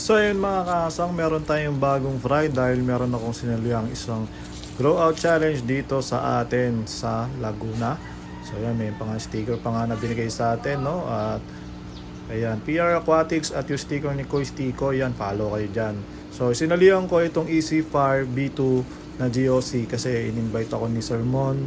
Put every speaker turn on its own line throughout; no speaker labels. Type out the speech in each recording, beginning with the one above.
So yun mga kasang, meron tayong bagong fry dahil meron akong sinaliang isang grow out challenge dito sa atin sa Laguna. So yan, may pang sticker pa nga na binigay sa atin, no? At ayan, PR Aquatics at yung sticker ni Koy Stico, yan, follow kayo dyan. So sinalihan ko itong Easy Fire B2 na GOC kasi in-invite ako ni Sir Mon,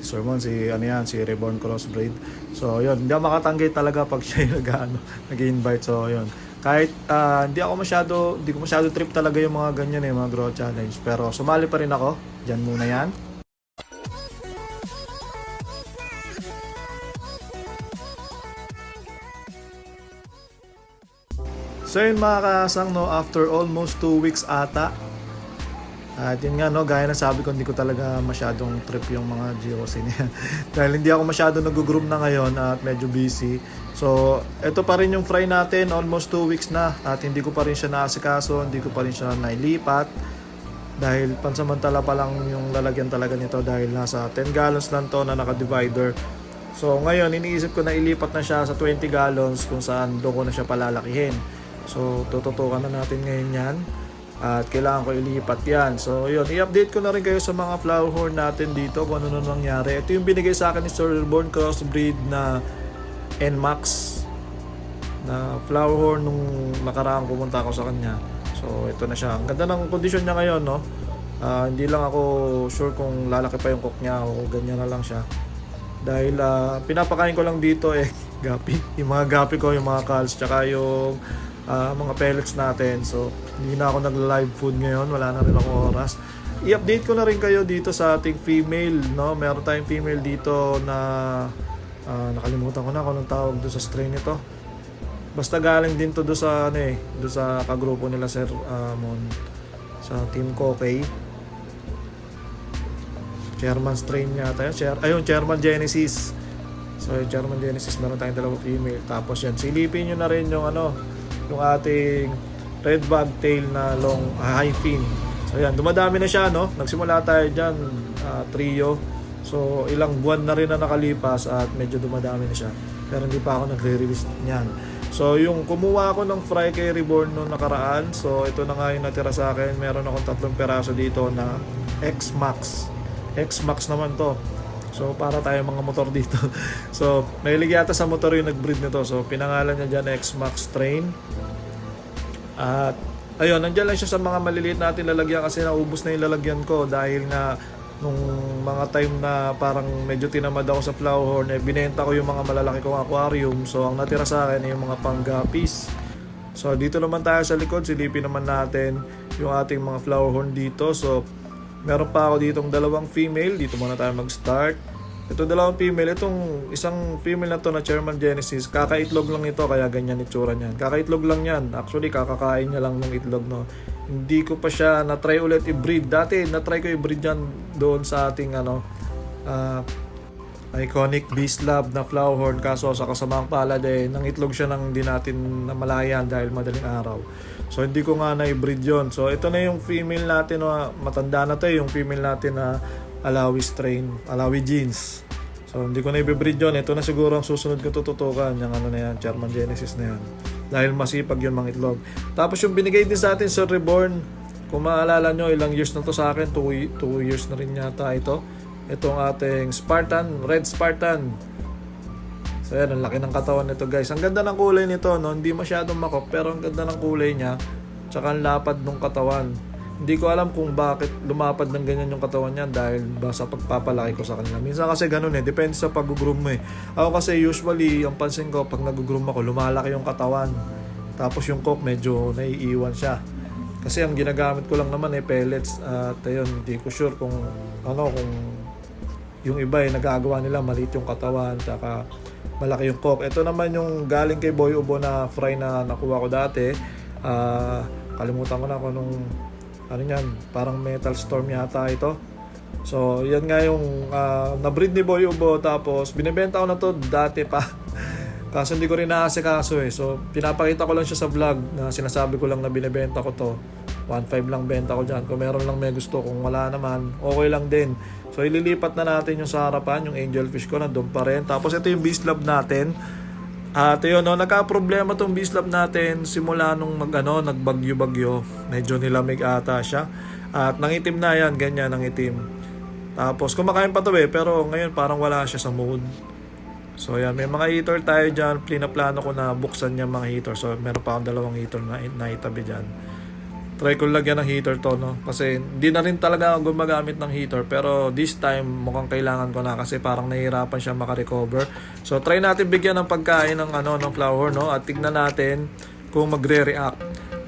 si Sir Mon, si ano yan, si Reborn Crossbreed. So, yun, hindi makatanggi talaga pag siya yung ano, nag-invite. So, yun. Kahit ah, hindi ako masyado, hindi ko masyado trip talaga yung mga ganyan eh, mga grow challenge. Pero sumali pa rin ako. Diyan muna yan. So yun mga kasang no, after almost 2 weeks ata, at yun nga no, gaya na sabi ko, hindi ko talaga masyadong trip yung mga GOC niya. Dahil hindi ako masyado nag-group na ngayon at medyo busy. So, ito pa rin yung fry natin, almost 2 weeks na. At hindi ko pa rin siya naasikaso, hindi ko pa rin siya nailipat. Dahil pansamantala pa lang yung lalagyan talaga nito dahil nasa 10 gallons lang to na naka-divider. So, ngayon, iniisip ko na ilipat na siya sa 20 gallons kung saan doon ko na siya palalakihin. So, tututukan na natin ngayon yan. At kailangan ko ilipat yan. So, yun. I-update ko na rin kayo sa mga flower horn natin dito kung ano na nangyari. Ito yung binigay sa akin ni Sir Reborn Crossbreed na NMAX na flower horn nung nakaraang pumunta ako sa kanya. So, ito na siya. Ang ganda ng kondisyon niya ngayon, no? Ah, hindi lang ako sure kung lalaki pa yung cook niya o ganyan na lang siya. Dahil ah, pinapakain ko lang dito eh, gapi. Yung mga gapi ko, yung mga calls, tsaka yung ah, mga pellets natin. So, hindi na ako nagla-live food ngayon. Wala na rin ako oras. I-update ko na rin kayo dito sa ating female, no? Meron tayong female dito na ah, nakalimutan ko na kung anong tawag doon sa strain nito. Basta galing din to do sa ano eh, do sa kagrupo nila Sir Mon sa Team Kokey. Chairman strain yata yun. Chair, ayun, Chairman Genesis. So, Chairman Genesis, meron tayong dalawang female. Tapos yan, silipin nyo na rin yung ano, yung ating red bag tail na long ah, high fin. So yan, dumadami na siya, no? Nagsimula tayo dyan, ah, trio. So, ilang buwan na rin na nakalipas at medyo dumadami na siya. Pero hindi pa ako nagre-release niyan. So, yung kumuha ako ng fry kay Reborn noong nakaraan. So, ito na nga yung natira sa akin. Meron akong tatlong peraso dito na X-Max. X-Max naman to. So, para tayo mga motor dito. so, mahilig yata sa motor yung nag-breed nito. So, pinangalan niya dyan X-Max Train. At, ayun, nandyan lang siya sa mga maliliit natin lalagyan kasi naubos na yung lalagyan ko dahil nga nung mga time na parang medyo tinamad ako sa flower horn, eh, binenta ko yung mga malalaki kong aquarium. So, ang natira sa akin ay yung mga panggapis. So, dito naman tayo sa likod. Silipin naman natin yung ating mga flower horn dito. So, meron pa ako ditong dalawang female. Dito muna tayo mag-start. Ito dalawang female. Itong isang female na to na Chairman Genesis, kakaitlog lang ito kaya ganyan itsura niyan. Kakaitlog lang yan. Actually, kakakain niya lang ng itlog. No? Hindi ko pa siya na-try ulit i-breed. Dati, na-try ko i-breed yan doon sa ating ano, ah, iconic Beast Lab na flower kaso sa kasamang palad eh nang itlog siya nang di natin namalayan dahil madaling araw. So hindi ko nga na-breed yon so ito na yung female natin na matanda na to eh, yung female natin na Alawi strain Alawi jeans. So hindi ko na i-breed yon ito na siguro ang susunod ko tututukan yung ano na yan Chairman Genesis na yan. Dahil masipag yun mga itlog tapos yung binigay din sa atin Sir Reborn kung maalala nyo ilang years na to sa akin 2 years na rin yata ito itong ating Spartan, Red Spartan. So yan, ang laki ng katawan nito guys. Ang ganda ng kulay nito, no? hindi masyadong makop, pero ang ganda ng kulay niya. Tsaka ang lapad ng katawan. Hindi ko alam kung bakit lumapad ng ganyan yung katawan niya dahil ba sa pagpapalaki ko sa kanila. Minsan kasi ganun eh, depende sa pag-groom mo eh. Ako kasi usually, ang pansin ko, pag nag-groom ako, lumalaki yung katawan. Tapos yung coke, medyo naiiwan siya. Kasi ang ginagamit ko lang naman eh, pellets. At ayun, hindi ko sure kung ano, kung yung iba ay nagagawa nila maliit yung katawan tsaka malaki yung coke. Ito naman yung galing kay Boy Ubo na fry na nakuha ko dati. Ah, kalimutan ko na kung nung ano yan, parang metal storm yata ito. So, yan nga yung ah, na-breed ni Boy Ubo tapos binibenta ko na to dati pa. Kaso hindi ko rin naasikaso eh. So, pinapakita ko lang siya sa vlog na sinasabi ko lang na binibenta ko to. 1.5 lang benta ko dyan. Kung meron lang may gusto, kung wala naman, okay lang din. So, ililipat na natin yung sa harapan, yung angelfish ko, nandun pa rin. Tapos, ito yung beast lab natin. At yun, no, nagka-problema tong bislap natin simula nung mag, ano, nagbagyo-bagyo. Medyo nilamig ata siya. At nangitim na yan, ganyan nangitim. Tapos kumakain pa to eh, pero ngayon parang wala siya sa mood. So yan, may mga heater tayo dyan. Plinaplano ko na buksan niya mga heater. So meron pa akong dalawang heater na, na itabi dyan. Try ko lagyan ng heater to, no? Kasi hindi na rin talaga ako gumagamit ng heater. Pero this time, mukhang kailangan ko na kasi parang nahihirapan siya makarecover. So try natin bigyan ng pagkain ng, ano, ng flour, no? At tignan natin kung magre-react.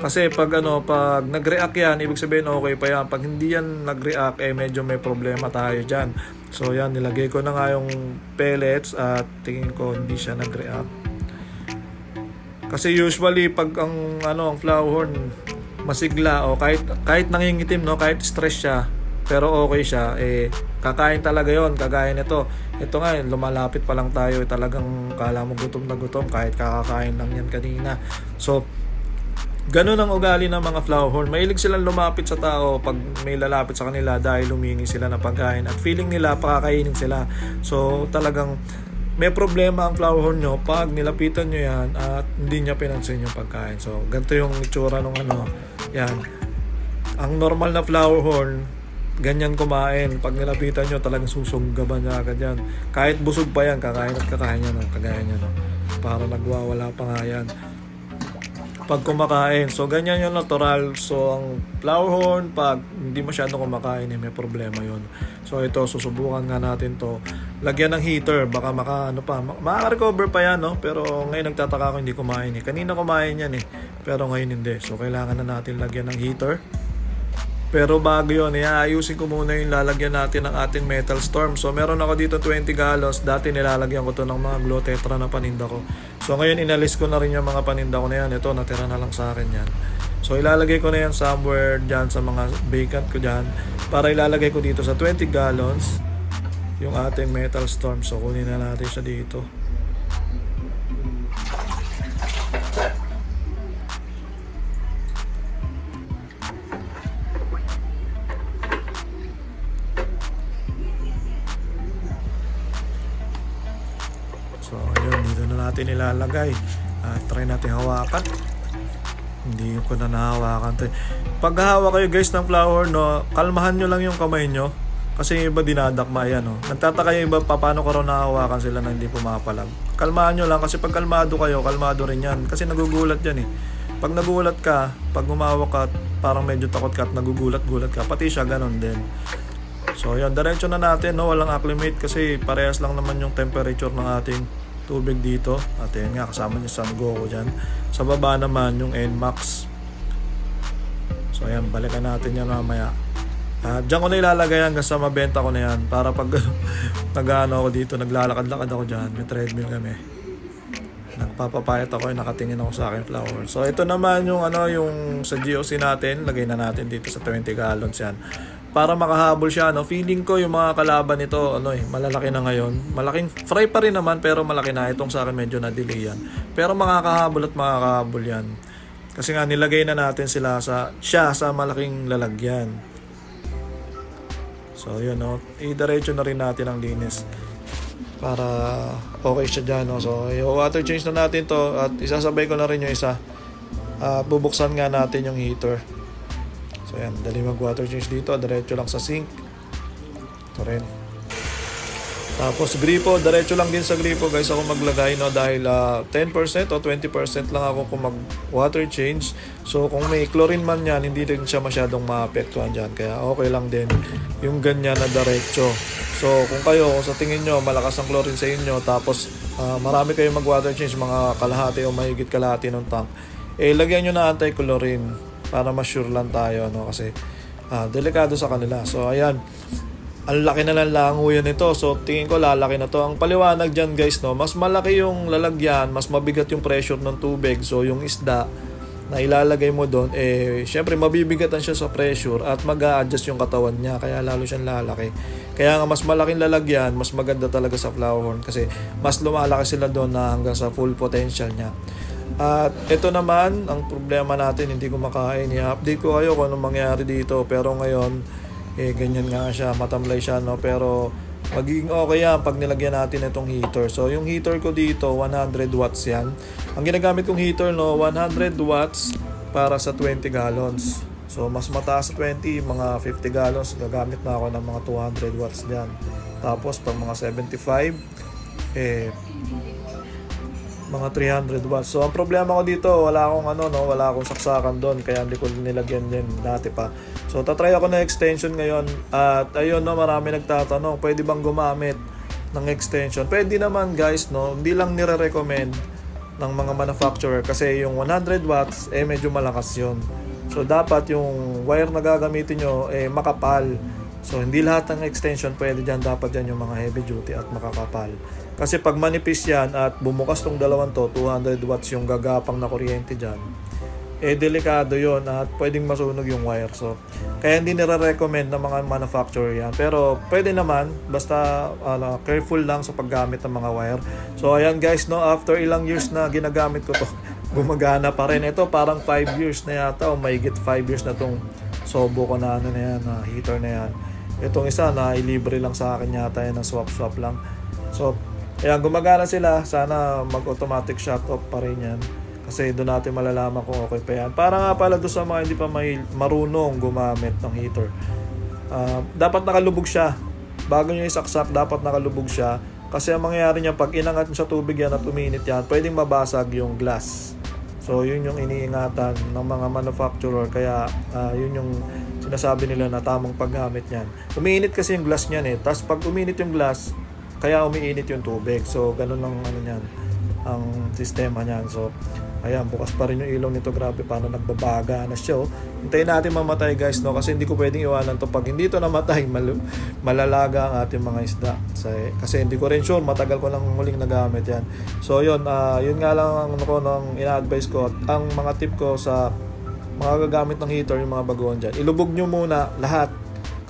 Kasi pag ano, pag nag-react yan, ibig sabihin okay pa yan. Pag hindi yan nag-react, eh medyo may problema tayo dyan. So yan, nilagay ko na nga yung pellets at tingin ko hindi siya nag-react. Kasi usually pag ang ano ang flower horn masigla o kahit kahit nangingitim no, kahit stress siya, pero okay siya eh kakain talaga yon kagaya nito ito nga lumalapit pa lang tayo eh, talagang kala mo gutom na gutom kahit kakakain lang yan kanina so Ganun ang ugali ng mga flower horn. Mahilig silang lumapit sa tao pag may lalapit sa kanila dahil lumingi sila ng pagkain at feeling nila pakakainin sila. So talagang may problema ang flower horn nyo pag nilapitan nyo yan at hindi niya pinansin yung pagkain. So ganito yung itsura ng ano. Yan. Ang normal na flower horn, ganyan kumain. Pag nilapitan nyo, talagang susunggaban niya agad yan. Kahit busog pa yan, kakain at kakain yan. Kagaya niya, no? Para nagwawala pa nga yan pag kumakain. So, ganyan yung natural. So, ang flower horn, pag hindi masyado kumakain, eh, may problema yon So, ito, susubukan nga natin to. Lagyan ng heater, baka maka, ano pa, ma- makaka-recover pa yan, no? Pero ngayon nagtataka ako hindi kumain eh. Kanina kumain yan eh. Pero ngayon hindi. So, kailangan na natin lagyan ng heater. Pero bago yun, iaayusin ko muna yung lalagyan natin ng ating metal storm. So meron ako dito 20 gallons. Dati nilalagyan ko to ng mga glow tetra na paninda ko. So ngayon inalis ko na rin yung mga paninda ko na yan. Ito natira na lang sa akin yan. So ilalagay ko na yan somewhere dyan sa mga vacant ko dyan. Para ilalagay ko dito sa 20 gallons yung ating metal storm. So kunin na natin siya dito. Na natin ilalagay. At try natin hawakan. Hindi ko na nahawakan eh. Pag hawak kayo guys ng flower, no, kalmahan nyo lang yung kamay nyo. Kasi yung iba dinadakma yan, no. Nagtataka yung iba pa paano ko raw nahawakan sila na hindi pumapalag. Kalmahan nyo lang kasi pag kalmado kayo, kalmado rin yan. Kasi nagugulat yan eh. Pag nagulat ka, pag humawak ka, parang medyo takot ka at nagugulat-gulat ka. Pati siya ganun din. So yan, diretso na natin, no? walang acclimate kasi parehas lang naman yung temperature ng ating tubig dito. At yan nga, kasama niya San Goku dyan. Sa baba naman yung NMAX. So yan, balikan natin yan mamaya. At dyan ko na ilalagay hanggang sa mabenta ko na yan. Para pag nag-ano ako dito, naglalakad-lakad ako dyan, may treadmill kami. Nagpapapayat ako, nakatingin ako sa akin flower. So ito naman yung ano, yung sa GOC natin, lagay na natin dito sa 20 gallons yan para makahabol siya no? Feeling ko yung mga kalaban nito ano eh malalaki na ngayon. Malaking fry pa rin naman pero malaki na. Itong sa akin medyo na delay yan. Pero makakahabol at makakahabol yan. Kasi nga nilagay na natin sila sa siya sa malaking lalagyan. So yun no? Idiretso na rin natin ang linis para okay siya dyan no? so water change na natin to at isasabay ko na rin yung isa. At bubuksan nga natin yung heater So yan, dali mag water change dito, diretso lang sa sink. Ito rin. Tapos gripo, diretso lang din sa gripo guys ako maglagay no dahil ah, 10% o 20% lang ako kung mag water change. So kung may chlorine man yan, hindi rin siya masyadong maapektuhan dyan. Kaya okay lang din yung ganyan na diretso. So kung kayo, kung sa tingin nyo malakas ang chlorine sa inyo tapos ah, marami kayong mag water change, mga kalahati o mahigit kalahati ng tank, eh lagyan nyo na anti-chlorine para ma-sure lang tayo no kasi ah, delikado sa kanila. So ayan. Ang laki na ng languyan nito. So tingin ko lalaki na to. Ang paliwanag diyan guys no, mas malaki yung lalagyan, mas mabigat yung pressure ng tubig. So yung isda na ilalagay mo doon, eh, syempre mabibigatan siya sa pressure at mag adjust yung katawan niya, kaya lalo siyang lalaki. Kaya nga mas malaking lalagyan, mas maganda talaga sa flower horn kasi mas lumalaki sila doon na hanggang sa full potential niya. At ito naman, ang problema natin, hindi kumakain. I-update ko kayo kung anong mangyari dito. Pero ngayon, eh, ganyan nga siya, matamlay siya, no? Pero magiging okay yan pag nilagyan natin itong heater. So yung heater ko dito 100 watts yan. Ang ginagamit kong heater no 100 watts para sa 20 gallons. So mas mataas sa 20, mga 50 gallons, gagamit na ako ng mga 200 watts diyan. Tapos pag mga 75 eh mga 300 watts. So ang problema ko dito, wala akong ano no, wala akong saksakan doon kaya hindi ko nilagyan din dati pa. So tatry ako ng extension ngayon at ayun no, marami nagtatanong, pwede bang gumamit ng extension? Pwede naman guys no, hindi lang nire-recommend ng mga manufacturer kasi yung 100 watts eh medyo malakas yun. So dapat yung wire na gagamitin nyo eh makapal. So hindi lahat ng extension pwede dyan. Dapat dyan yung mga heavy duty at makakapal. Kasi pag manipis yan at bumukas tong dalawang to, 200 watts yung gagapang na kuryente dyan, eh delikado yon at pwedeng masunog yung wire. So kaya hindi nire-recommend ng mga manufacturer yan. Pero pwede naman, basta ano, careful lang sa paggamit ng mga wire. So ayan guys, no, after ilang years na ginagamit ko to, gumagana pa rin. Ito parang 5 years na yata o mahigit 5 years na tong sobo ko na ano na yan, na heater na yan. Itong isa na ilibre lang sa akin yata yan ng swap-swap lang. So, ayan, gumagana sila. Sana mag-automatic shut off pa rin yan. Kasi doon natin malalaman kung okay pa yan. Para nga pala doon sa mga hindi pa may marunong gumamit ng heater. Ah, dapat nakalubog siya. Bago nyo isaksak, dapat nakalubog siya. Kasi ang mangyayari niya, pag inangat nyo sa tubig yan at uminit yan, pwedeng mabasag yung glass. So, yun yung iniingatan ng mga manufacturer. Kaya, ah, yun yung sinasabi nila na tamang paggamit niyan. Umiinit kasi yung glass niyan eh. Tapos pag uminit yung glass, kaya umiinit yung tubig. So, ganun ang ano niyan, ang sistema niyan. So, ayan, bukas pa rin yung ilong nito. Grabe, paano nagbabaga na siya. oh. Hintayin natin mamatay guys, no? Kasi hindi ko pwedeng iwanan to. Pag hindi to namatay, mal- malalaga ang ating mga isda. Kasi, kasi hindi ko rin sure, matagal ko lang muling nagamit yan. So, yun, ah, yun nga lang ang ano ko, nang ina-advise ko. At ang mga tip ko sa mga gagamit ng heater, yung mga baguhan dyan. Ilubog nyo muna lahat.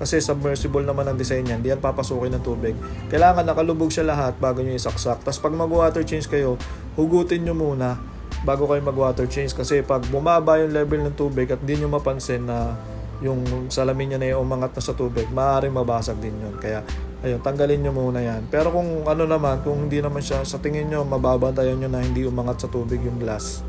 Kasi submersible naman ang design niyan. Hindi yan papasukin ng tubig. Kailangan nakalubog siya lahat bago nyo isaksak. Tapos pag mag-water change kayo, hugutin nyo muna bago kayo mag-water change. Kasi pag bumaba yung level ng tubig at hindi nyo mapansin na yung salamin niya na yung umangat na sa tubig, maaaring mabasag din yun. Kaya, ayun, tanggalin nyo muna yan. Pero kung ano naman, kung hindi naman siya, sa tingin nyo, mababantayan nyo na hindi umangat sa tubig yung glass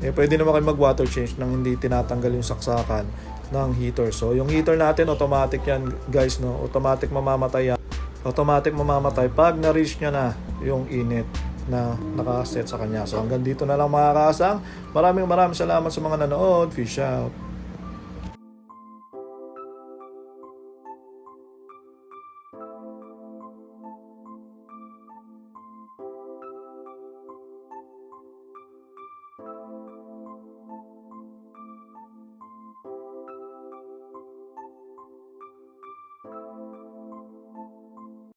eh pwede naman kayo mag water change nang hindi tinatanggal yung saksakan ng heater. So yung heater natin automatic yan guys no, automatic mamamatay yan. Automatic mamamatay pag na-reach niya na yung init na nakaset sa kanya. So hanggang dito na lang mga kasang. Maraming maraming salamat sa mga nanood. Fish out.